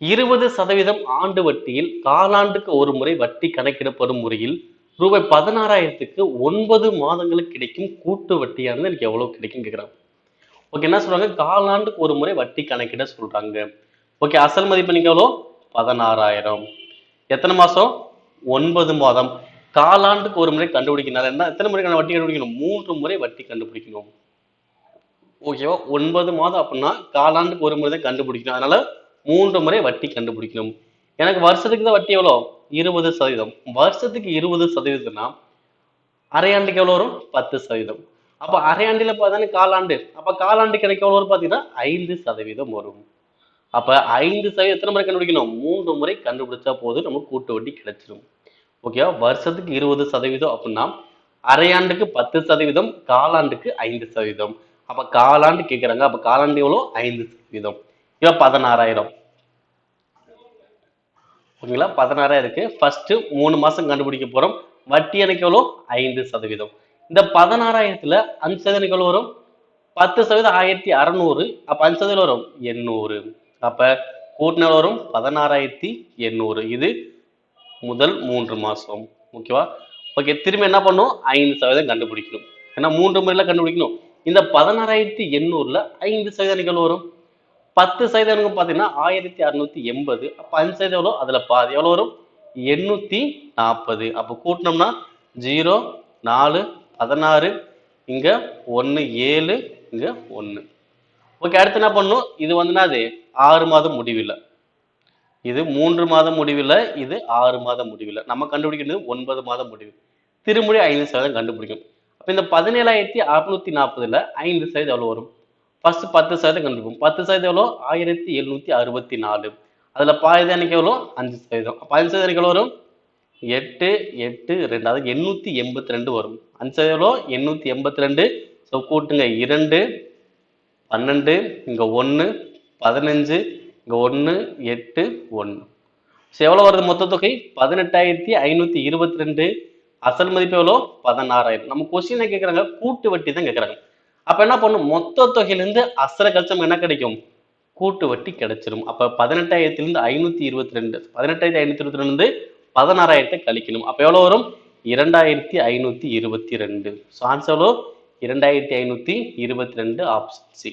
இருபது சதவீதம் ஆண்டு வட்டியில் காலாண்டுக்கு ஒரு முறை வட்டி கணக்கிடப்படும் முறையில் ரூபாய் பதினாறாயிரத்துக்கு ஒன்பது மாதங்களுக்கு கிடைக்கும் கூட்டு வட்டியானது எனக்கு எவ்வளவு கிடைக்கும் கேட்குறாங்க ஓகே என்ன சொல்றாங்க? காலாண்டுக்கு ஒரு முறை வட்டி கணக்கிட சொல்றாங்க. ஓகே அசல் மதிப்பு நீங்க எவ்வளோ பதினாறாயிரம். எத்தனை மாசம்? ஒன்பது மாதம். காலாண்டுக்கு ஒரு முறை கண்டுபிடிக்கணும். என்ன? எத்தனை முறைக்கான வட்டி கண்டுபிடிக்கணும்? மூன்று முறை வட்டி கண்டுபிடிக்கணும். ஓகேவா ஒன்பது மாதம் அப்படின்னா காலாண்டுக்கு ஒரு முறை தான் கண்டுபிடிக்கணும். அதனால மூன்று முறை வட்டி கண்டுபிடிக்கணும். எனக்கு வருஷத்துக்கு தான் வட்டி எவ்வளோ? இருபது சதவீதம். வருஷத்துக்கு இருபது சதவீதம்னா அரையாண்டுக்கு எவ்வளோ வரும்? பத்து சதவீதம். அப்போ அரையாண்டில் பார்த்தீங்கன்னா காலாண்டு. அப்போ காலாண்டு கிடைக்க எவ்வளோ வரும் பார்த்தீங்கன்னா? ஐந்து சதவீதம் வரும். அப்போ ஐந்து சதவீதம் எத்தனை முறை கண்டுபிடிக்கணும்? மூன்று முறை கண்டுபிடிச்சா போதும். நமக்கு கூட்டு வட்டி கிடைச்சிடும் ஓகேவா வருஷத்துக்கு இருபது சதவீதம் அப்படின்னா அரையாண்டுக்கு பத்து சதவீதம் காலாண்டுக்கு ஐந்து சதவீதம். அப்போ காலாண்டு கேட்குறாங்க. அப்போ காலாண்டு எவ்வளோ? ஐந்து சதவீதம். இப்போ பதினாறாயிரம். ஓகேங்களா? பதினாறாயிரம் இருக்குது ஃபஸ்ட்டு மூணு மாதம் கண்டுபிடிக்க போகிறோம் வட்டி எனக்கு எவ்வளோ? ஐந்து சதவீதம். இந்த பதினாறாயிரத்தில் அஞ்சு சதவீதம் எவ்வளோ வரும்? பத்து சதவீதம் ஆயிரத்தி அறநூறு. அப்போ அஞ்சு சதவீதம் வரும்? எண்ணூறு. அப்போ கூட்டினால் வரும் பதினாறாயிரத்தி எண்ணூறு. இது முதல் மூன்று மாதம் ஓகேவா? ஓகே திரும்ப என்ன பண்ணும்? ஐந்து சதவீதம் கண்டுபிடிக்கணும். ஏன்னா மூன்று முறையில் கண்டுபிடிக்கணும். இந்த பதினாறாயிரத்தி எண்ணூறில் ஐந்து சதவீதம் நிகழ்வு வரும்? பத்து சதவீதம் பார்த்தீங்கன்னா ஆயிரத்தி அறுநூத்தி எண்பது. அப்போ அஞ்சு சதவீதம் எவ்வளோ அதில் பாதி. எவ்வளோ வரும்? எண்ணூற்றி நாற்பது அப்போ கூட்டினோம்னா ஜீரோ நாலு பதினாறு இங்கே ஒன்று ஏழு இங்கே ஒன்று ஓகே அடுத்து என்ன பண்ணும் இது வந்துன்னா அது ஆறு மாதம் முடிவில். இது மூன்று மாதம் முடிவில் இது ஆறு மாதம் முடிவில். நம்ம கண்டுபிடிக்கிறது ஒன்பது மாதம் முடிவு. திருமுறை ஐந்து சதவீதம் கண்டுபிடிக்கும். அப்போ இந்த பதினேழாயிரத்தி அறுநூத்தி நாற்பதுல ஐந்து சதவீதம் எவ்வளோ வரும்? ஃபர்ஸ்ட் பத்து சதவீதம் கண்டுபிடிக்கும் பத்து சதவீதம் எவ்வளோ? ஆயிரத்தி எழுநூத்தி அறுபத்தி நாலு. அதில் பாதி எனக்கு எவ்வளோ? அஞ்சு சதவீதம். அப்போ அஞ்சு சதவீதம் எனக்கு எவ்வளோ வரும்? எட்டு எட்டு ரெண்டு. அதாவது எண்ணூற்றி எண்பத்தி ரெண்டு வரும். அஞ்சு சதவீதம் எவ்வளோ? எண்ணூற்றி எண்பத்தி ரெண்டு ஸோ கூட்டுங்க. இரண்டு பன்னெண்டு இங்கே ஒன்று பதினஞ்சு இங்கே ஒன்று எட்டு ஒன்று ஸோ எவ்வளோ வருது மொத்த தொகை? பதினெட்டாயிரத்தி ஐநூற்றி இருபத்தி ரெண்டு அசல் மதிப்பு எவ்வளோ? பதினாறாயிரம். நம்ம கொஸ்டினை கேட்குறாங்க கூட்டு வட்டி தான் கேட்குறாங்க அப்போ என்ன பண்ணும்? மொத்த தொகையிலேருந்து அசல கழிச்சம் என்ன கிடைக்கும்? கூட்டு வட்டி கிடைச்சிரும். அப்போ பதினெட்டாயிரத்திலிருந்து ஐநூற்றி இருபத்தி ரெண்டு பதினெட்டாயிரத்தி ஐநூற்றி இருபத்தி ரெண்டு பதினாறாயிரத்தை கழிக்கணும். அப்போ எவ்வளோ வரும்? இரண்டாயிரத்தி ஐநூற்றி இருபத்தி ரெண்டு. ஸோ ஆன்சர் எவ்வளோ இரண்டாயிரத்தி ஐநூற்றி இருபத்தி ரெண்டு ஆப்ஷன் சி